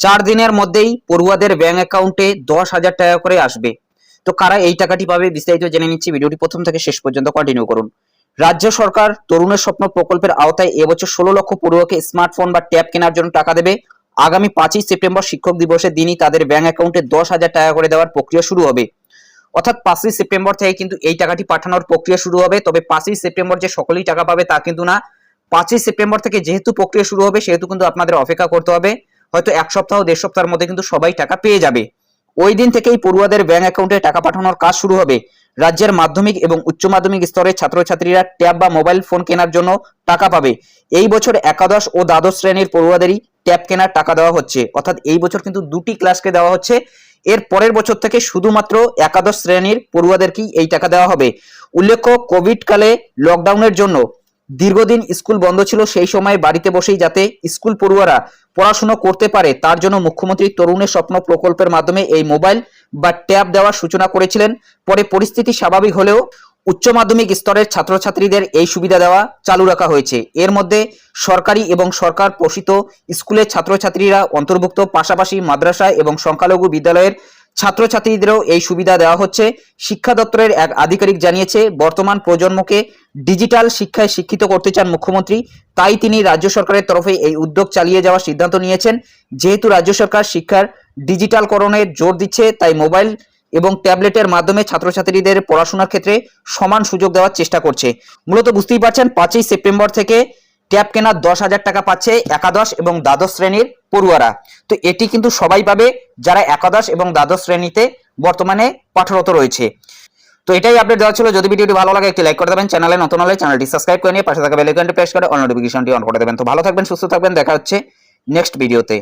চার দিনের মধ্যেই পড়ুয়াদের ব্যাংক অ্যাকাউন্টে দশ হাজার টাকা করে আসবে। তো কারা এই টাকাটি পাবে বিস্তারিত জেনে নিচ্ছি। ভিডিওটি প্রথম থেকে শেষ পর্যন্ত কন্টিনিউ করুন। রাজ্য সরকার তরুণের স্বপ্ন প্রকল্পের আওতায় এবছর ষোলো লক্ষ পড়ুয়াকে স্মার্টফোন বা ট্যাব কেনার জন্য টাকা দেবে। আগামী পাঁচই সেপ্টেম্বর শিক্ষক দিবসের দিনই তাদের ব্যাংক অ্যাকাউন্টে দশ হাজার টাকা করে দেওয়ার প্রক্রিয়া শুরু হবে। অর্থাৎ পাঁচই সেপ্টেম্বর থেকে কিন্তু এই টাকাটি পাঠানোর প্রক্রিয়া শুরু হবে। তবে পাঁচই সেপ্টেম্বর যে সকলেই টাকা পাবে তা কিন্তু না। পাঁচই সেপ্টেম্বর থেকে যেহেতু প্রক্রিয়া শুরু হবে, সেহেতু কিন্তু আপনাদের অপেক্ষা করতে হবে। হয়তো এক সপ্তাহ, দেড় সপ্তাহের মধ্যে কিন্তু সবাই টাকা পেয়ে যাবে। ওই দিন থেকেই পড়ুয়াদের ব্যাংক অ্যাকাউন্টে টাকা পাঠানোর কাজ শুরু হবে। রাজ্যের মাধ্যমিক এবং উচ্চ মাধ্যমিক স্তরের ছাত্রছাত্রীরা ট্যাব বা মোবাইল ফোন কেনার জন্য টাকা পাবে। এই বছর একাদশ ও দ্বাদশ শ্রেণির পড়ুয়াদেরই ট্যাব কেনার টাকা দেওয়া হচ্ছে। অর্থাৎ এই বছর কিন্তু দুটি ক্লাসকে দেওয়া হচ্ছে। এর পরের বছর থেকে শুধুমাত্র একাদশ শ্রেণির পড়ুয়াদেরকেই এই টাকা দেওয়া হবে। উল্লেখ্য কোভিড কালে লকডাউনের জন্য দীর্ঘদিন স্কুল বন্ধ ছিল, সেই সময় বাড়িতে বসেই যাতে স্কুল পড়ুয়ারা পড়াশোনা করতে পারে, তার জন্য মুখ্যমন্ত্রী তরুণের স্বপ্ন প্রকল্পের মাধ্যমে এই মোবাইল বা ট্যাব দেওয়ার সূচনা করেছিলেন। পরে পরিস্থিতি স্বাভাবিক হলেও উচ্চ মাধ্যমিক স্তরের ছাত্রছাত্রীদের এই সুবিধা দেওয়া চালু রাখা হয়েছে। এর মধ্যে সরকারি এবং সরকার পোষিত স্কুলের ছাত্রছাত্রীরা অন্তর্ভুক্ত, পাশাপাশি মাদ্রাসা এবং সংখ্যালঘু বিদ্যালয়ের ছাত্রছাত্রীদেরও এই সুবিধা দেওয়া হচ্ছে। শিক্ষা দপ্তরের এক আধিকারিক জানিয়েছে, বর্তমান প্রজন্মকে ডিজিটাল শিক্ষায় শিক্ষিত করতে চান মুখ্যমন্ত্রী। তাই তিনি রাজ্য সরকারের তরফে এই উদ্যোগ চালিয়ে যাওয়ার সিদ্ধান্ত নিয়েছেন। যেহেতু রাজ্য সরকার শিক্ষার ডিজিটালকরণে জোর দিচ্ছে, তাই মোবাইল এবং ট্যাবলেটের মাধ্যমে ছাত্রছাত্রীদের পড়াশোনার ক্ষেত্রে সমান সুযোগ দেওয়ার চেষ্টা করছে। মূলত বুঝতেই পারছেন, পাঁচই সেপ্টেম্বর থেকে ট্যাব কেনার দশ হাজার টাকা পাচ্ছে একাদশ এবং দ্বাদশ শ্রেণির পড়ুয়ারা। তো এটি কিন্তু সবাই পাবে যারা একাদশ এবং দ্বাদশ শ্রেণীতে বর্তমানে পাঠরত রয়েছে। তো এটাই আপডেট দেওয়া ছিল। যদি ভিডিওটি ভালো লাগে, একটি লাইক করে দেবেন। চ্যানেলে নতুন হলে চ্যানেলটি সাবস্ক্রাইব করে নিয়ে পাশে থাকা বেলাইকনটি প্রেস করে অল নোটিফিকেশনটি অন করে দেবেন। তো ভালো থাকবেন, সুস্থ থাকবেন। দেখা হচ্ছে নেক্সট ভিডিওতে